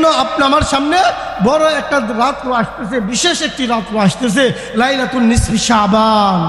জন্য আপনি আমার সামনে বড় একটা রাত্র আসতেছে, বিশেষ একটি রাত্র আসতেছে লাইলাতুল নিসফি শাবান।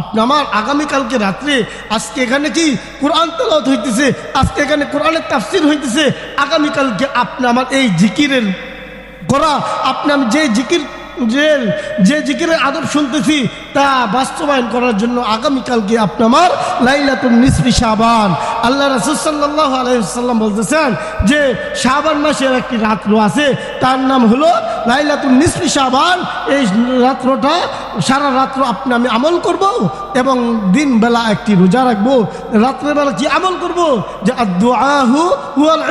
আপনি আমার আগামীকালকে রাত্রে, আজকে এখানে কি কোরআন তেলাওয়াত হইতেছে, আজকে এখানে কোরআনের তাফসির হইতেছে, আগামীকালকে আপনি আমার এই জিকিরের করা আপনি আমি যে জিকির যে যে জিকিরের আদব শুনতেছি, তা বাস্তবায়ন করার জন্য আগামীকালকে আপনি আমার লাইলাতুল নিসফি শাবান। আল্লাহ রাসূল সাল্লাল্লাহু আলাইহি বলতেছেন যে শাবান মাসের একটি রাত্র আছে, তার নাম হলো লাইলাতুল নিসফি শাবান। এই রাত্রটা সারা রাত্র আপনি আমি আমল করব এবং দিন বেলা একটি রোজা রাখব। রাত্রেবেলা কি আমল করব? যে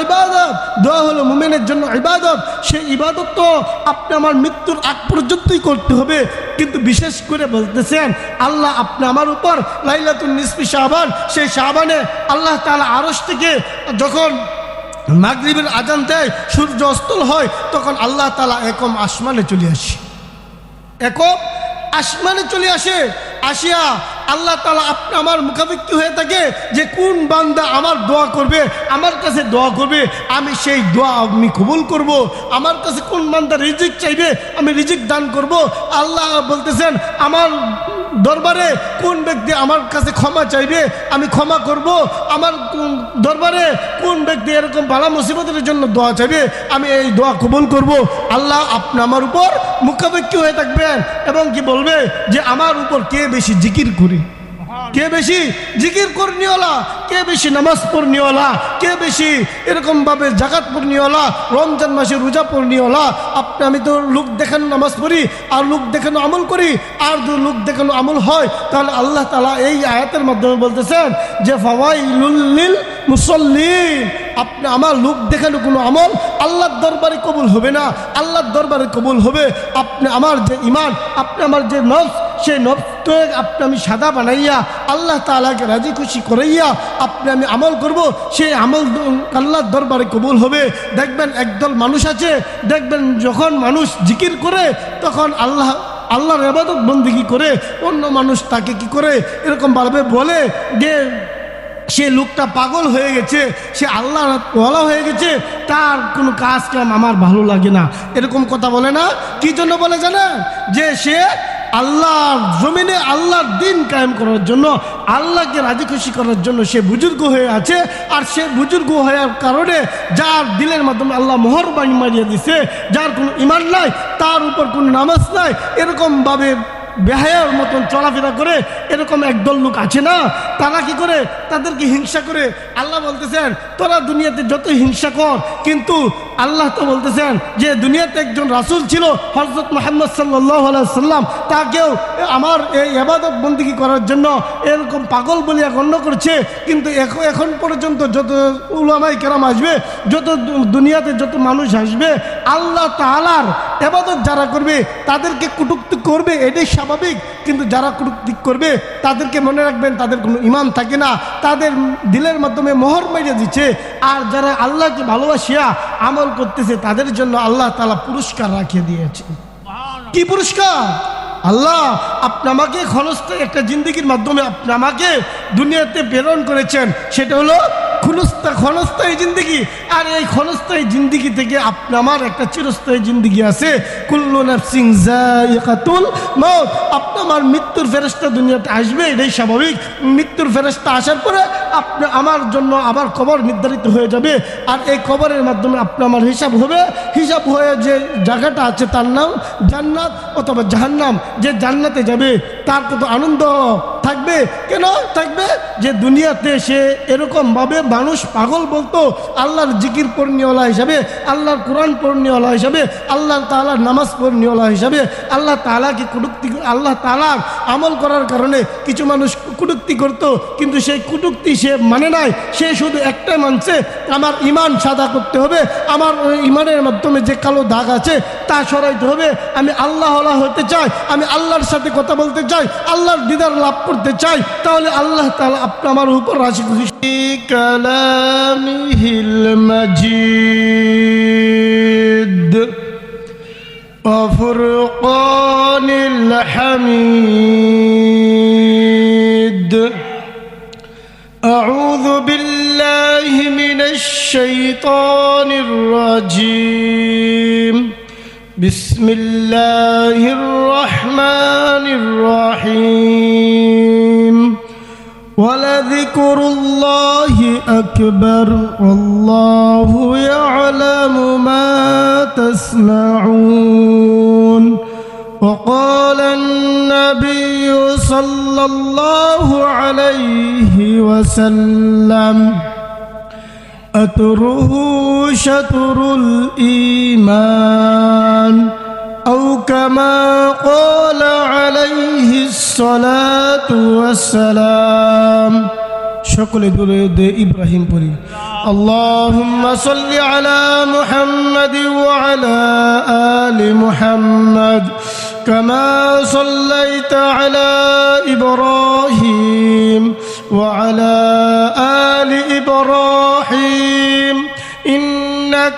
ইবাদত। দোয়া হলো মুমিনের জন্য ইবাদত। সেই ইবাদত তো আপনি আমার মৃত্যুর আগ পর্যন্তই করতে হবে। কিন্তু বিশেষ করে বলতেছেন, আল্লাহ আপনি আমার উপর লাইলাতুল নিসফি শাহবান সেই শাহবানে আল্লাহ তাআলা আরশ থেকে যখন মাগরিবের আজান দেয়, সূর্য অস্তল হয়, তখন আল্লাহ তালা একম আসমানে চলে আসে। একক আসমানে চলে আসে, আসিয়া আল্লাহ তালা আপনি আমার মুখাপেক্ষি হয়ে থাকে যে, কোন বান্দা আমার দোয়া করবে, আমার কাছে দোয়া করবে, আমি সেই দোয়া আমি কবুল করব, আমার কাছে কোন বান্দা রিজিক চাইবে, আমি রিজিক দান করব। আল্লাহ বলতেছেন, আমার দরবারে কোন ব্যক্তি আমার কাছে ক্ষমা চাইবে, আমি ক্ষমা করব। আমার দরবারে কোন ব্যক্তি এরকম বালা মুসিবতের জন্য দোয়া চাইবে, আমি এই দোয়া কবুল করব। আল্লাহ আপনি আমার উপর মুখাপেক্ষি হয়ে থাকবেন এবং কি বলবে যে আমার উপর কে বেশি জিকির করি? কে বেশি জিকির কর্নিওয়ালা, কে বেশি নামাজ পড়নিওয়ালা, কে বেশি এরকম ভাবে জাকাত পড়নিওয়ালা, রমজান মাসে রোজা পড়নিওয়ালা, আপনি আমি তো লোক দেখানো নামাজ পড়ি, আর লোক দেখানো আমল করি, আর যদি লোক দেখানো আমল হয়, তাহলে আল্লাহ তালা এই আয়াতের মাধ্যমে বলতেছেন যে, ফাওয়াইলুল মুসল্লিন আপনি আমার লোক দেখানো কোনো আমল আল্লাহর দরবারে কবুল হবে না, আল্লাহর দরবারে কবুল হবে। আপনি আমার যে ইমান আপনি আমার যে নফস সেই নফসকে আপনি আমি সাদা বানাইয়া আল্লাহ তালাকে রাজি খুশি করাইয়া আপনি আমি আমল করব সেই আমল আল্লাহর দরবারে কবুল হবে। দেখবেন একদল মানুষ আছে, দেখবেন যখন মানুষ জিকির করে, তখন আল্লাহ আল্লাহর এবাদত বন্দিগি করে, অন্য মানুষ তাকে কি করে? এরকম ভাবে বলে যে, সে লোকটা পাগল হয়ে গেছে, সে আল্লাহ বলা হয়ে গেছে, তার কোনো কাজ কাম আমার ভালো লাগে না। এরকম কথা বলে না। কি জন্য বলে জানে যে সে আল্লাহর জমিনে আল্লাহর দিন কায়েম করার জন্য, আল্লাহকে রাজি খুশি করার জন্য সে বুজুর্গ হয়ে আছে। আর সে বুজুর্গ হওয়ার কারণে যার দিলের মাধ্যমে আল্লাহ মোহর বাণী মারিয়ে দিছে, যার কোনো ইমান নাই, তার উপর কোনো নামাজ নাই, এরকমভাবে বেহায়ার মতন চলাফেরা করে এরকম একদল লোক আছে না? তারা কি করে? তাদেরকে হিংসা করে? আল্লাহ বলতেছেন, তোরা দুনিয়াতে যত হিংসা কর, কিন্তু আল্লাহ তো বলতেছেন যে দুনিয়াতে একজন রাসূল ছিল হজরত মোহাম্মদ সাল্লাহ সাল্লাম তাকেও আমার এই আবাদত বন্দিগি করার জন্য এরকম পাগল বলিয়া গণ্য করছে। কিন্তু এখন পর্যন্ত যত উলামাই কেরাম আসবে, যত দুনিয়াতে যত মানুষ আসবে, আল্লাহ তাআলার এবাদত যারা করবে, তাদেরকে কুটুক্তি করবে, এটাই স্বাভাবিক। কিন্তু যারা কুটুক্তি করবে, তাদেরকে মনে রাখবেন তাদের কোনো ইমান থাকে না। তাদের দিলের মাধ্যমে মোহর মেরে দিচ্ছে। আর যারা আল্লাহকে ভালোবাসিয়া আমল করতেছে তাদের জন্য আল্লাহ তালা পুরস্কার রাখিয়ে দিয়েছে। কি পুরস্কার? আল্লাহ আপনি আমাকে খরচ একটা জিন্দগির মাধ্যমে আপনি আমাকে দুনিয়াতে প্রেরণ করেছেন সেটা হলো ক্ষণস্থা ক্ষণস্থায়ী জিন্দগি। আর এই ক্ষণস্থায়ী জিন্দগি থেকে আপনি আমার একটা চিরস্থায়ী জিন্দগি আছে। কুল্লু নাফসিং জায়কাতুল মৌত আপনি আমার মৃত্যুর ফেরস্তা দুনিয়াতে আসবে, এটাই স্বাভাবিক। মৃত্যুর ফেরস্তা আসার পরে আপনি আমার জন্য আবার কবর নির্ধারিত হয়ে যাবে। আর এই কবরের মাধ্যমে আপনি আমার হিসাব হবে। হিসাব হয়ে যে জায়গাটা আছে তার নাম জান্নাত অথবা জাহান্নাম। যে জান্নাতে যাবে, তার কত আনন্দ? থাকবে? কেন থাকবে? যে দুনিয়াতে সে এরকমভাবে মানুষ পাগল বলতো, আল্লাহর জিকির পড়নিওয়ালা হিসাবে, আল্লাহর কোরআন পড়নিওয়ালা হিসাবে, আল্লাহ তালার নামাজ পড়নিওয়ালা হিসাবে, আল্লাহ তালাকে কুটুক্তি আল্লাহ তালার আমল করার কারণে কিছু মানুষ কুটুক্তি করত, কিন্তু সেই কুটুক্তি সে মানে নাই। সে শুধু একটাই মানছে, আমার ইমান সাদা করতে হবে, আমার ইমানের মাধ্যমে যে কালো দাগ আছে, তা সরাইতে হবে। আমি আল্লাহ হতে চাই, আমি আল্লাহর সাথে কথা বলতে চাই, আল্লাহর দিদার লাভ করতে চাই তাহলে আল্লাহ তাআলা আপনি আমার উপর রাশি খুশি কালামিহিল মজিদ وفرقان الحميد أعوذ بالله من الشيطان الرجيم بسم الله الرحمن الرحيم. ولذكر الله أكبر. والله يعلم ما تصنعون وقال النبي صلى الله عليه وسلم أتره شطر الإيمان أو كما قال عليه الصلاة والسلام شكل درود إبراهيم بريم اللهم صل على محمد وعلى آل محمد كما صليت على إبراهيم وعلى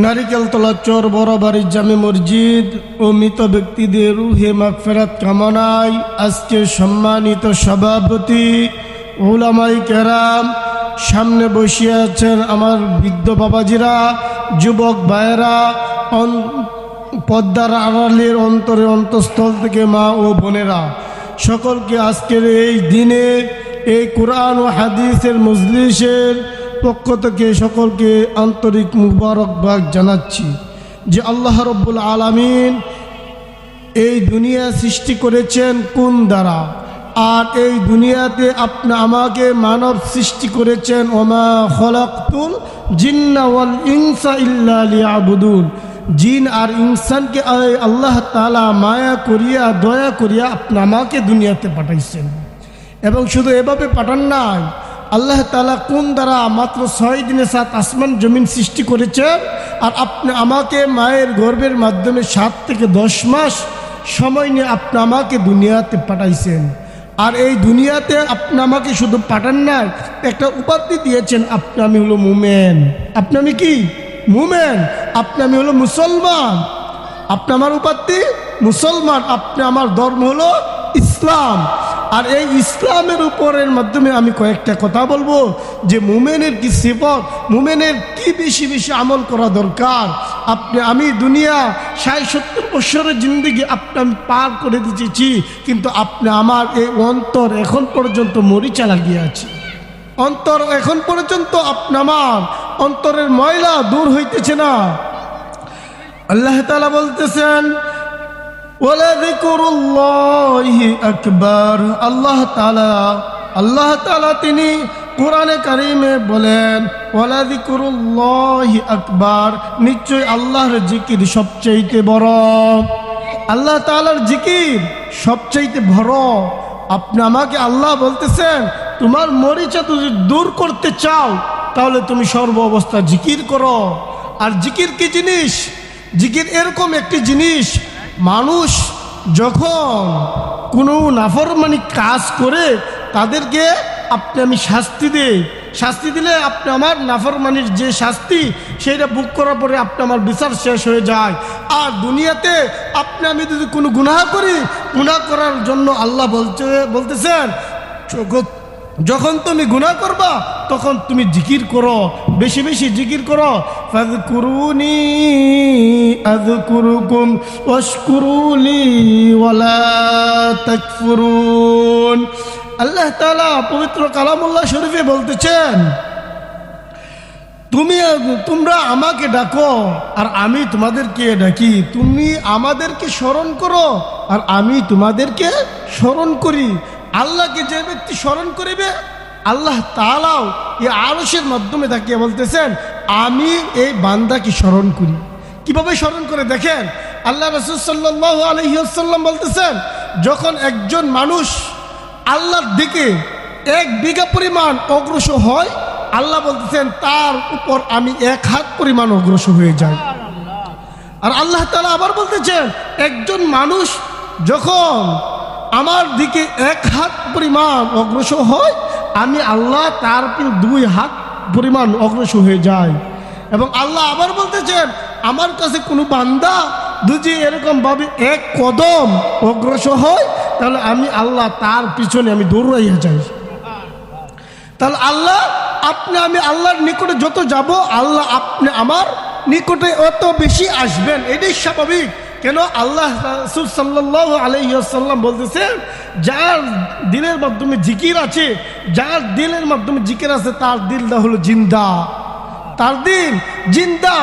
নারিকেল তলা চর, বড় বাড়ির জামে মসজিদ ও মৃত ব্যক্তিদের রুহে মাগফেরাত কামনায় আজকে সম্মানিত সভাপতি ওলামাই কেরাম, সামনে বসিয়ে আছেন আমার বৃদ্ধ বাবাজিরা, যুবক ভাইয়েরা পদ্মার আড়ালের অন্তরে অন্তঃস্থল থেকে মা ও বোনেরা। সকলকে আজকের এই দিনে এই কোরআন ও হাদিসের মজলিসের পক্ষ থেকে সকলকে আন্তরিক মুবারকবাদ জানাচ্ছি যে আল্লাহ রব্বুল আলামিন এই দুনিয়া সৃষ্টি করেছেন কোন দ্বারা? আর এই দুনিয়াতে আপনি আমাকে মানব সৃষ্টি করেছেন, ওমা খলাকুল জিন্না ওয়াল ইনসা ইল্লা লিয়াবুদুন। জিন আর ইনসানকে আল্লাহ তালা মায়া করিয়া, দয়া করিয়া আপনি আমাকে দুনিয়াতে পাঠাইছেন। এবং শুধু এভাবে পাঠান নাই আল্লাহ তালা কোন দ্বারা মাত্র ছয় দিনে সাত আসমান জমিন সৃষ্টি করেছেন আর আপনি আমাকে মায়ের গর্ভের মাধ্যমে সাত থেকে দশ মাস সময় নিয়ে আপনি আমাকে দুনিয়াতে পাঠাইছেন। আর এই দুনিয়াতে আপনি আমাকে শুধু পাঠান না একটা উপাধি দিয়েছেন, আপনি আমি হলো মুমেন। আপনি আমি কি? মুমেন। আপনি আমি হলো মুসলমান। আপনি আমার উপাধি, মুসলমান। আপনি আমার ধর্ম হলো ইসলাম। আর এই ইসলামের উপরের মাধ্যমে আমি কয়েকটা কথা বলব যে মুমেনের কি সিফত, মুমেনের কি বেশি বেশি আমল করা দরকার? আপনি, আমি দুনিয়া ষাট সত্তর বছরের জিন্দগি আপনি আমি পার করে দিতেছি কিন্তু আপনি আমার এই অন্তর এখন পর্যন্ত মরিচা লাগিয়ে আছে। অন্তর এখন পর্যন্ত আপনি আমার অন্তরের ময়লা দূর হইতেছে না। আল্লাহ তালা বলতেছেন আকবার। আল্লাহ তালা আল্লাহ তালা তিনি কোরআনে কারিমে বলেন আকবার নিশ্চয় আল্লাহর জিকির সবচাইতে বড়। আল্লাহ তালার জিকির সবচাইতে বড়। আপনি আমাকে আল্লাহ বলতেছেন, তোমার মরিচা তুমি দূর করতে চাও, তাহলে তুমি সর্ব অবস্থা জিকির করো। আর জিকির কি জিনিস? জিকির এরকম একটি জিনিস মানুষ যখন কোনো নাফরমানি কাজ করে, তাদেরকে আপনি আমি শাস্তি দেই। শাস্তি দিলে আপনি আমার নাফরমানির যে শাস্তি, সেইটা বুক করার পরে আপনি আমার বিচার শেষ হয়ে যায়। আর দুনিয়াতে আপনি আমি যদি কোনো গুনাহ করি, গুনাহ করার জন্য আল্লাহ বলছে, বলতেছেন যখন তুমি গুনাহ করবা, তখন তুমি জিকির করো। বেশি বেশি জিকির করো। ফাযকুরুনি আযকুরুকুম ওয়াশকুরুলি ওয়ালা তাকফুরুন। আল্লাহ তাআলা পবিত্র কালামুল্লাহ শরীফে বলতেছেন, তুমি তোমরা আমাকে ডাকো, আর আমি তোমাদেরকে ডাকি। তুমি আমাদেরকে স্মরণ করো, আর আমি তোমাদেরকে স্মরণ করি। আল্লাহকে যে ব্যক্তি স্মরণ করিবে, আল্লাহ তালাও এই আলসের মাধ্যমে তাকে বলতেছেন, আমি এই বান্দাকে স্মরণ করি। কীভাবে স্মরণ করে দেখেন? আল্লাহ রসুল সাল্লাহ আলহিহাল্লাম বলতেছেন, যখন একজন মানুষ আল্লাহর দিকে এক বিঘা পরিমাণ অগ্রসর হয়, আল্লাহ বলতেছেন, তার উপর আমি এক হাত পরিমাণ অগ্রসর হয়ে যাই। আর আল্লাহ তালা আবার বলতেছেন, একজন মানুষ যখন আমার দিকে এক হাত পরিমাণ অগ্রসর হয়, আমি আল্লাহ তার দুই হাত পরিমাণ অগ্রসর হয়ে যায় এবং আল্লাহ আবার বলতেছেন, আমার কাছে কোনো বান্দা দুজি এরকম ভাবে এক কদম অগ্রসর হয়, তাহলে আমি আল্লাহ তার পিছনে আমি দৌড়াইয়া যাই। তাহলে আল্লাহ, আপনি, আমি আল্লাহর নিকটে যত যাব, আল্লাহ আপনি আমার নিকটে অত বেশি আসবেন। এটাই স্বাভাবিক। কেন আল্লাহ রাসূল ওয়াসাল্লাম বলতেছেন যার দিলের মাধ্যমে জিকির আছে, যার দিলের মাধ্যমে জিকির আছে, তার দিলটা হলো জিন্দা। তার দিন জিন্দা।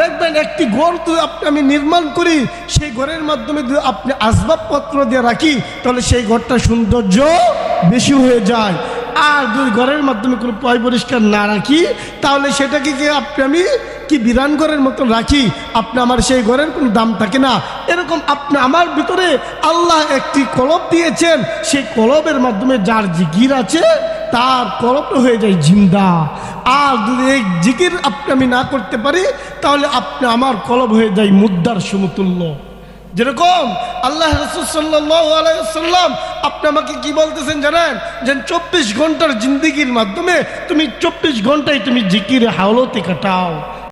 দেখবেন একটি ঘর যদি আপনি আমি নির্মাণ করি, সেই ঘরের মাধ্যমে যদি আপনি আসবাবপত্র দিয়ে রাখি, তাহলে সেই ঘরটা সৌন্দর্য বেশি হয়ে যায়। আর যদি ঘরের মাধ্যমে কোনো পয় পরিষ্কার না রাখি, তাহলে সেটাকে কি আপনি আমি কি বিরান ঘরের মতো রাখি? আপনি আমার সেই ঘরের কোনো দাম থাকে না। এরকম আপনি আমার ভিতরে আল্লাহ একটি কলব দিয়েছেন। সেই কলবের মাধ্যমে যার জিকির আছে, তার কলব হয়ে যায় জিন্দা। আর যদি এই জিকির আপনি আমি না করতে পারি, তাহলে আপনি আমার কলব হয়ে যায় মুদ্রার সমতুল্য যেরকম আল্লাহ রসুল সাল্লাম আপনি আমাকে কি বলতেছেন জানেন? যে চব্বিশ ঘণ্টার জিন্দিগির মাধ্যমে তুমি চব্বিশ ঘন্টায় তুমি জিকির হাওলতে কাটাও।